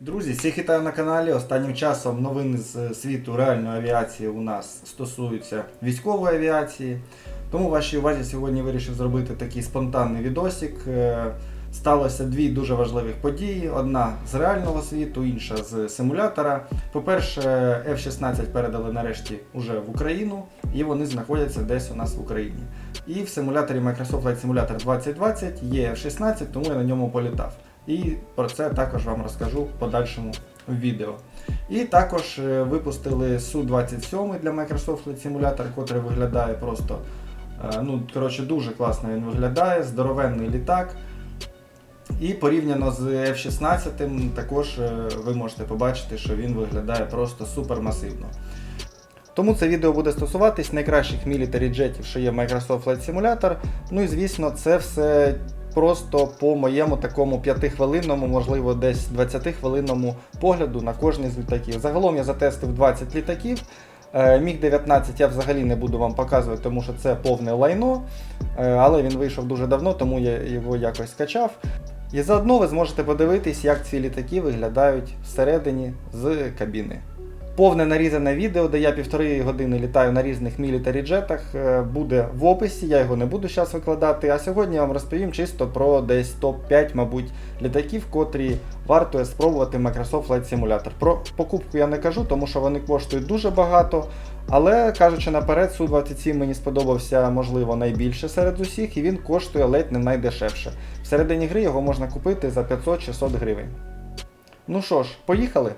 Друзі, всіх вітаю на каналі. Останнім часом новини з світу реальної авіації у нас стосуються військової авіації. Тому вашій увазі сьогодні вирішив зробити такий спонтанний відосик. Е, Сталося дві дуже важливих події: одна з реального світу, інша з симулятора. По-перше, F-16 передали нарешті уже в Україну, і вони знаходяться десь у нас в Україні. І в симуляторі Microsoft Flight Simulator 2020 є F-16, тому я на ньому політав. І про це також вам розкажу в подальшому відео. І також е, випустили Су-27 для Microsoft Flight Simulator, який виглядає просто, е, ну, коротше, дуже класно він виглядає, здоровенний літак. І порівняно з F-16 також е, ви можете побачити, що він виглядає просто супермасивно. Тому це відео буде стосуватись найкращих мілітарі джетів, що є Microsoft Flight Simulator. Ну і звісно, це все просто по моєму такому 5-хвилинному, можливо, десь 20-хвилинному погляду на кожний з літаків. Загалом я затестив 20 літаків. Е, Міг 19 я взагалі не буду вам показувати, тому що це повне лайно. Е, Але він вийшов дуже давно, тому я його якось скачав. І заодно ви зможете подивитись, як ці літаки виглядають всередині з кабіни. Повне нарізане відео, де я півтори години літаю на різних мілітарі джетах, е, буде в описі, я його не буду зараз викладати. А сьогодні я вам розповім чисто про десь топ-5, мабуть, літаків, котрі варто спробувати Microsoft Flight Simulator. Про покупку я не кажу, тому що вони коштують дуже багато. Але кажучи наперед, Су-27 мені сподобався, можливо, найбільше серед усіх, і він коштує ледь не найдешевше. Всередині гри його можна купити за 500-600 гривень. Ну що ж, поїхали?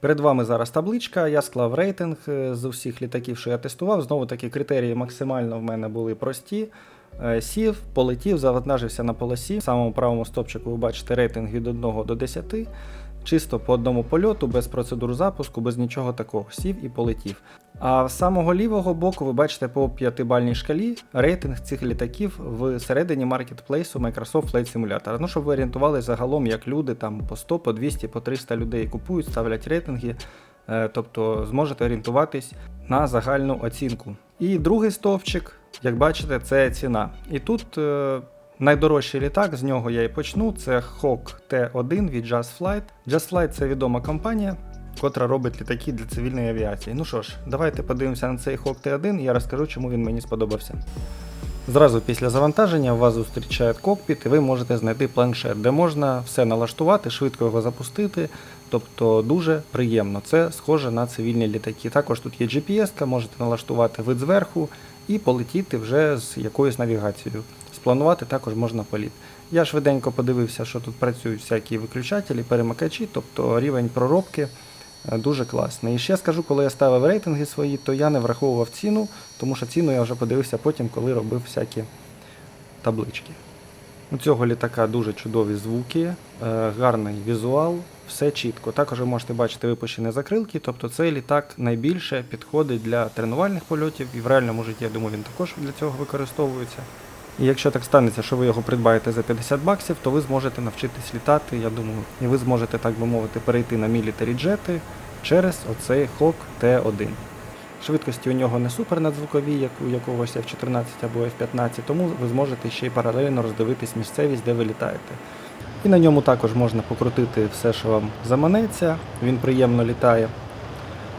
Перед вами зараз табличка. Я склав рейтинг е, з усіх літаків, що я тестував. Знову таки критерії максимально в мене були прості. Е, Сів, полетів, завантажився на полосі. В самому правому стопчику ви бачите рейтинг від 1 до 10. Чисто по одному польоту, без процедур запуску, без нічого такого. Сів і полетів. А з самого лівого боку ви бачите по п'ятибальній шкалі рейтинг цих літаків всередині маркетплейсу Microsoft Flight Simulator. Ну, щоб ви орієнтувалися загалом, як люди там по 100, по 200, по 300 людей купують, ставлять рейтинги. Е, Тобто зможете орієнтуватись на загальну оцінку. І другий стовпчик, як бачите, це ціна. І тут е, найдорожчий літак, з нього я і почну. Це Hawk T1 від Just Flight. Just Flight це відома компанія, котра робить літаки для цивільної авіації. Ну що ж, давайте подивимося на цей Hawk T1 і я розкажу, чому він мені сподобався. Зразу після завантаження вас зустрічає кокпіт, і ви можете знайти планшет, де можна все налаштувати, швидко його запустити. Тобто дуже приємно. Це схоже на цивільні літаки. Також тут є GPS, можете налаштувати вид зверху і полетіти вже з якоюсь навігацією. Спланувати також можна політ. Я швиденько подивився, що тут працюють всякі виключателі, перемикачі, тобто рівень проробки е, дуже класний. І ще скажу, коли я ставив рейтинги свої, то я не враховував ціну, тому що ціну я вже подивився потім, коли робив всякі таблички. У цього літака дуже чудові звуки, е, гарний візуал, все чітко. Також ви можете бачити випущені закрилки, тобто цей літак найбільше підходить для тренувальних польотів і в реальному житті, я думаю, він також для цього використовується. І якщо так станеться, що ви його придбаєте за 50 баксів, то ви зможете навчитись літати, я думаю, і ви зможете, так би мовити, перейти на мілітарі джети через оцей Hawk T1. Швидкості у нього не супер надзвукові, як у якогось F14 або F15, тому ви зможете ще й паралельно роздивитись місцевість, де ви літаєте. І на ньому також можна покрутити все, що вам заманеться. Він приємно літає,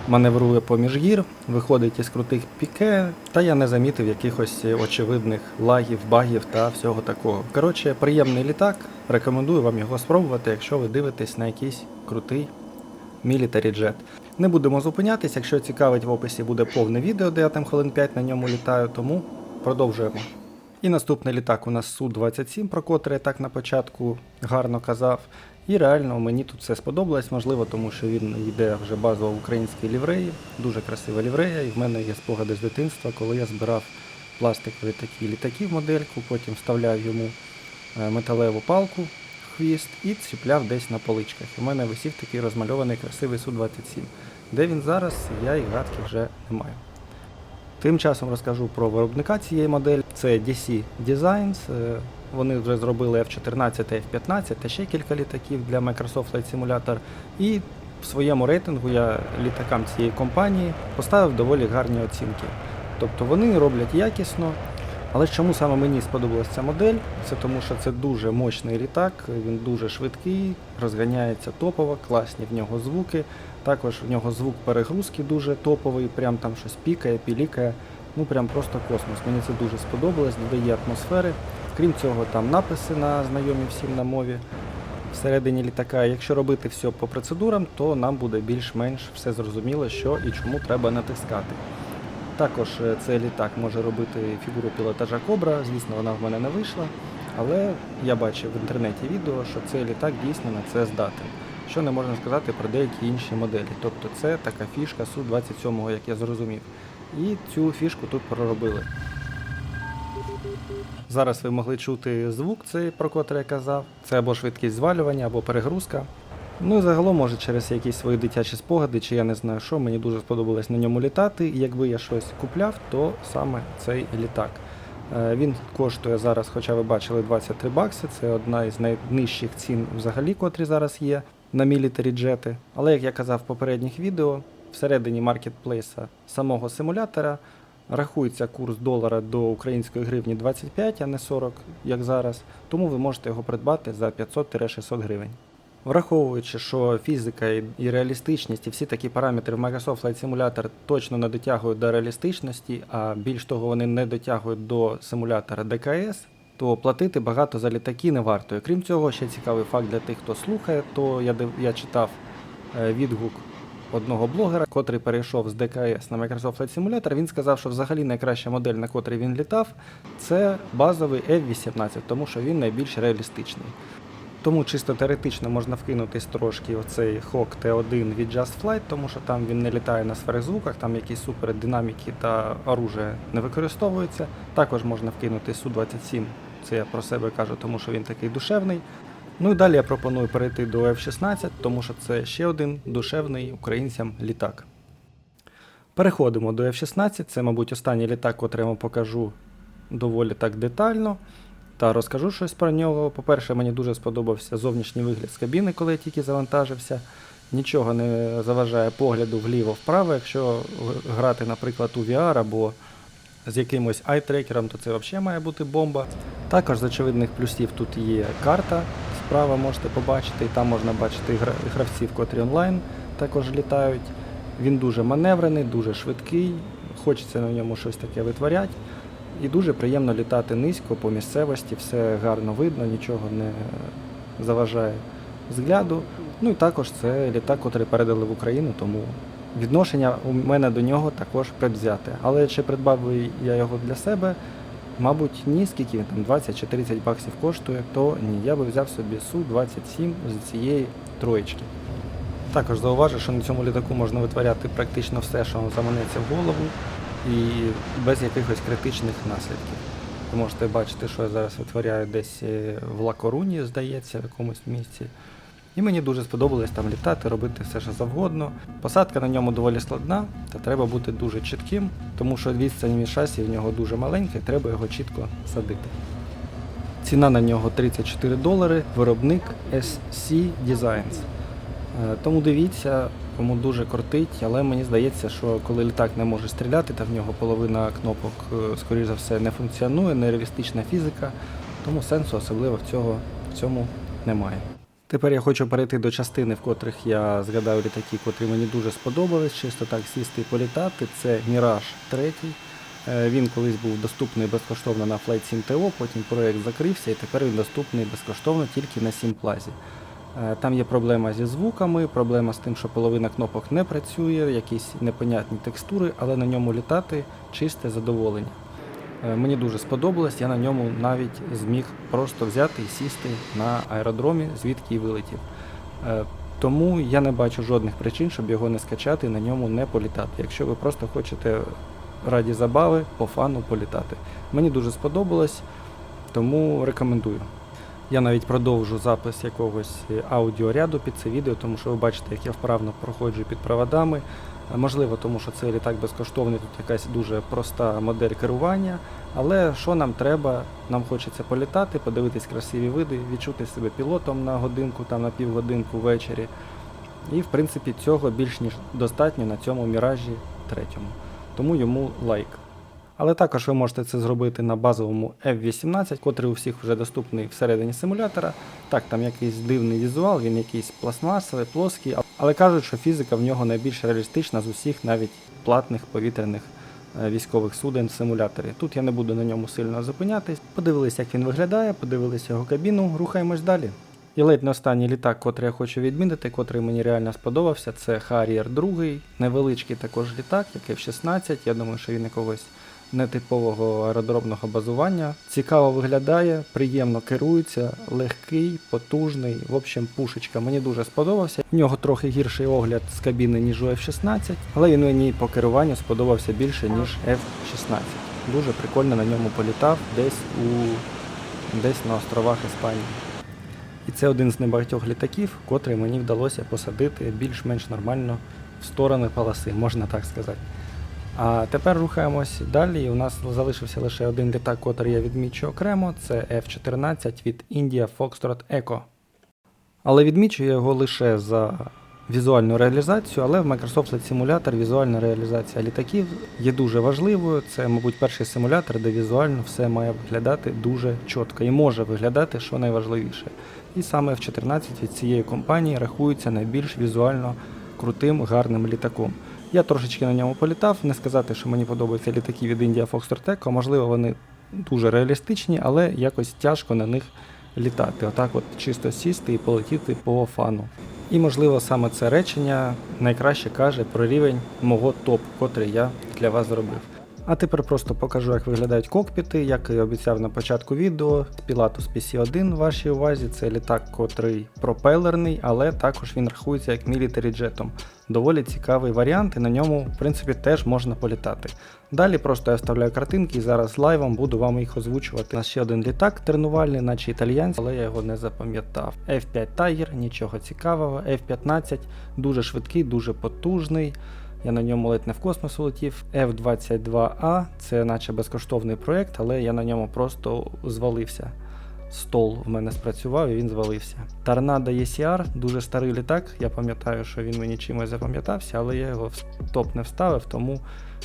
маневрує поміж гір, виходить із крутих піке, та я не замітив якихось очевидних лагів, багів та всього такого. Коротше, приємний літак. Рекомендую вам його спробувати, якщо ви дивитесь на якийсь крутий Military Jet. Не будемо зупинятись, якщо цікавить, в описі буде повне відео, де я там хвилин 5 на ньому літаю, тому продовжуємо. І наступний літак у нас Су-27, про котрий я так на початку гарно казав. І реально мені тут все сподобалось, можливо, тому що він йде вже базово в українській лівреї, дуже красива ліврея, і в мене є спогади з дитинства, коли я збирав пластикові такі літаки в модельку, потім вставляв йому е, металеву палку хвіст і ціпляв десь на поличках. У мене висів такий розмальований красивий Су-27. Де він зараз, я і гадки вже не маю. Тим часом розкажу про виробника цієї моделі. Це DC Designs. Вони вже зробили F14 та F15 та ще кілька літаків для Microsoft Flight Simulator. І в своєму рейтингу я літакам цієї компанії поставив доволі гарні оцінки. Тобто вони роблять якісно, Але чому саме мені сподобалася ця модель? Це тому, що це дуже мощний літак, він дуже швидкий, розганяється топово, класні в нього звуки. Також в нього звук перегрузки дуже топовий, прям там щось пікає, пілікає. Ну прям просто космос. Мені це дуже сподобалось, додає атмосфери. Крім цього, там написи на знайомі всім на мові всередині літака. Якщо робити все по процедурам, то нам буде більш-менш все зрозуміло, що і чому треба натискати. Також е, цей літак може робити фігуру пілотажа Кобра. Звісно, вона в мене не вийшла, але я бачив в інтернеті відео, що цей літак дійсно на це здатен. Що не можна сказати про деякі інші моделі. Тобто це така фішка Су-27, як я зрозумів. І цю фішку тут проробили. Зараз ви могли чути звук, цей, про котрий я казав. Це або швидкість звалювання, або перегрузка. Ну і загалом, може, через якісь свої дитячі спогади, чи я не знаю що, мені дуже сподобалось на ньому літати. І якби я щось купляв, то саме цей літак. Е, Він коштує зараз, хоча ви бачили 23 бакси. Це одна із найнижчих цін взагалі, котрі зараз є на мілітарі джети. Але як я казав в попередніх відео, всередині маркетплейса самого симулятора рахується курс долара до української гривні 25, а не 40, як зараз. Тому ви можете його придбати за 500-600 гривень. Враховуючи, що фізика і- реалістичність, і всі такі параметри в Microsoft Flight Simulator точно не дотягують до реалістичності, а більш того, вони не дотягують до симулятора ДКС, то платити багато за літаки не варто. І крім цього, ще цікавий факт для тих, хто слухає, то я, я читав е, відгук одного блогера, котрий перейшов з ДКС на Microsoft Flight Simulator. Він сказав, що взагалі найкраща модель, на котрій він літав, це базовий F-18, тому що він найбільш реалістичний. Тому чисто теоретично можна вкинутись трошки оцей Hawk T1 від Just Flight, тому що там він не літає на сферзвуках, там якісь супердинаміки та оружие не використовуються. Також можна вкинути Су-27, це я про себе кажу, тому що він такий душевний. Ну і далі я пропоную перейти до F-16, тому що це ще один душевний українцям літак. Переходимо до F-16. Це, мабуть, останній літак, котрий я вам покажу доволі так детально. Та розкажу щось про нього. По-перше, мені дуже сподобався зовнішній вигляд з кабіни, коли я тільки завантажився. Нічого не заважає погляду вліво-вправо. Якщо грати, наприклад, у VR або з якимось айтрекером, то це взагалі має бути бомба. Також з очевидних плюсів тут є карта. Справа можете побачити, і там можна бачити гравців, котрі онлайн також літають. Він дуже маневрений, дуже швидкий, хочеться на ньому щось таке витворяти. І дуже приємно літати низько по місцевості, все гарно видно, нічого не заважає взгляду. Ну і також це літак, котрий передали в Україну, тому відношення у мене до нього також предвзяте. Але чи придбав я його для себе? Мабуть, ні, скільки він там 20 чи 30 баксів коштує, то ні. Я би взяв собі Су-27 з цієї троєчки. Також зауважу, що на цьому літаку можна витворяти практично все, що заманеться в голову, і без якихось критичних наслідків. Ви можете бачити, що я зараз витворяю десь е, в Лакоруні, здається, в якомусь місці. І мені дуже сподобалось там літати, робити все, що завгодно. Посадка на ньому доволі складна, та треба бути дуже чітким, тому що відстань між шасі в нього дуже маленька, і треба його чітко садити. Ціна на нього 34 долари, виробник SC Designs. Е, Тому дивіться, кому дуже кортить, але мені здається, що коли літак не може стріляти, та в нього половина кнопок, е, скоріш за все, не функціонує, нереалістична фізика, тому сенсу особливо в, цього, в цьому немає. Тепер я хочу перейти до частини, в котрих я згадаю літаки, котрі мені дуже сподобались, чисто так сісти і політати. Це Міраж 3. Е, Він колись був доступний безкоштовно на Flight Sim TO, потім проєкт закрився і тепер він доступний безкоштовно тільки на Сімплазі. Е, Там є проблема зі звуками, проблема з тим, що половина кнопок не працює, якісь непонятні текстури, але на ньому літати чисте задоволення. Е, Мені дуже сподобалось, я на ньому навіть зміг просто взяти і сісти на аеродромі, звідки і вилетів. Е, Тому я не бачу жодних причин, щоб його не скачати і на ньому не політати. Якщо ви просто хочете раді забави, по фану політати. Мені дуже сподобалось, тому рекомендую. Я навіть продовжу запис якогось е, аудіоряду під це відео, тому що ви бачите, як я вправно проходжу під проводами. Можливо, тому що цей літак безкоштовний, тут якась дуже проста модель керування. Але що нам треба? Нам хочеться політати, подивитись красиві види, відчути себе пілотом на годинку, там на півгодинку ввечері. І в принципі цього більш ніж достатньо на цьому міражі третьому. Тому йому лайк. Але також ви можете це зробити на базовому F18, котрий у всіх вже доступний всередині симулятора. Так, там якийсь дивний візуал, він якийсь пластмасовий, плоский, але кажуть, що фізика в нього найбільш реалістична з усіх навіть платних повітряних е, військових суден в симуляторі. Тут я не буду на ньому сильно зупинятись. Подивились, як він виглядає, подивились його кабіну, рухаємось далі. І ледь не останній літак, котрий я хочу відмітити, котрий мені реально сподобався, це Harrier 2, невеличкий також літак, як F-16. Я думаю, що він якогось нетипового аеродромного базування. Цікаво виглядає, приємно керується, легкий, потужний. В общем, пушечка мені дуже сподобався. В нього трохи гірший огляд з кабіни, ніж у F-16, але він мені по керуванню сподобався більше, ніж F-16. Дуже прикольно на ньому політав десь у десь на островах Іспанії. І це один з небагатьох літаків, котрий мені вдалося посадити більш-менш нормально в сторони полоси, можна так сказати. А тепер рухаємось далі. У нас залишився лише один літак, котрий я відмічу окремо. Це F-14 від India Foxtrot Echo. Але відмічу я його лише за візуальну реалізацію, але в Microsoft Flight Simulator візуальна реалізація літаків є дуже важливою. Це, мабуть, перший симулятор, де візуально все має виглядати дуже чітко і може виглядати, що найважливіше. І саме F-14 від цієї компанії рахується найбільш візуально крутим, гарним літаком. Я трошечки на ньому політав, не сказати, що мені подобаються літаки від India Foxtrot Echo, можливо, вони дуже реалістичні, але якось тяжко на них літати. Отак от чисто сісти і полетіти по фану. І, можливо, саме це речення найкраще каже про рівень мого топ, котрий я для вас зробив. А тепер просто покажу, як виглядають кокпіти, як і обіцяв на початку відео. Pilatus PC-1 в вашій увазі це літак, котрий пропелерний, але також він рахується як мілітарі джетом. Доволі цікавий варіант, і на ньому, в принципі, теж можна політати. Далі просто я вставляю картинки і зараз лайвом буду вам їх озвучувати. У нас ще один літак тренувальний, наче італіянський, але я його не запам'ятав. F5 Tiger, нічого цікавого. F15 дуже швидкий, дуже потужний. Я на ньому ледь не в космос улетів. F-22A це наче безкоштовний проєкт, але я на ньому просто звалився. Стол в мене спрацював і він звалився. Торнадо ECR, дуже старий літак. Я пам'ятаю, що він мені чимось запам'ятався, але я його в топ не вставив, тому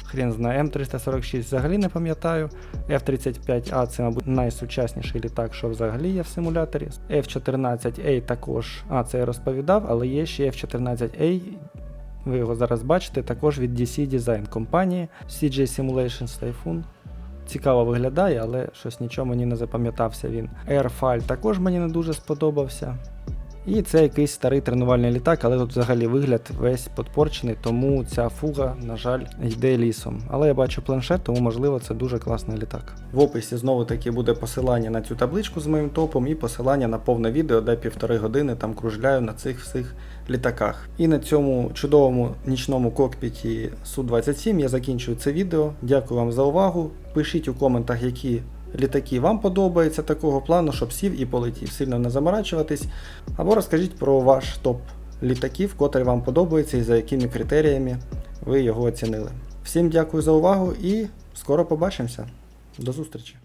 хрен знає. М346 взагалі не пам'ятаю. F-35A це, мабуть, найсучасніший літак, що взагалі є в симуляторі. F-14A також, а це я розповідав, але є ще F-14A. Ви його зараз бачите, також від DC Design компанії CJ Simulations Typhoon. Цікаво виглядає, але щось нічого мені не запам'ятався він. Airfile також мені не дуже сподобався. І це якийсь старий тренувальний літак, але тут взагалі вигляд весь подпорчений, тому ця фуга, на жаль, йде лісом. Але я бачу планшет, тому можливо це дуже класний літак. В описі знову таки буде посилання на цю табличку з моїм топом і посилання на повне відео, де півтори години там кружляю на цих всіх літаках. І на цьому чудовому нічному кокпіті Су-27 я закінчую це відео. Дякую вам за увагу. Пишіть у коментах, які літаки вам подобаються такого плану, щоб сів і полетів, сильно не заморачуватись. Або розкажіть про ваш топ літаків, котрий вам подобається і за якими критеріями ви його оцінили. Всім дякую за увагу і скоро побачимося. До зустрічі!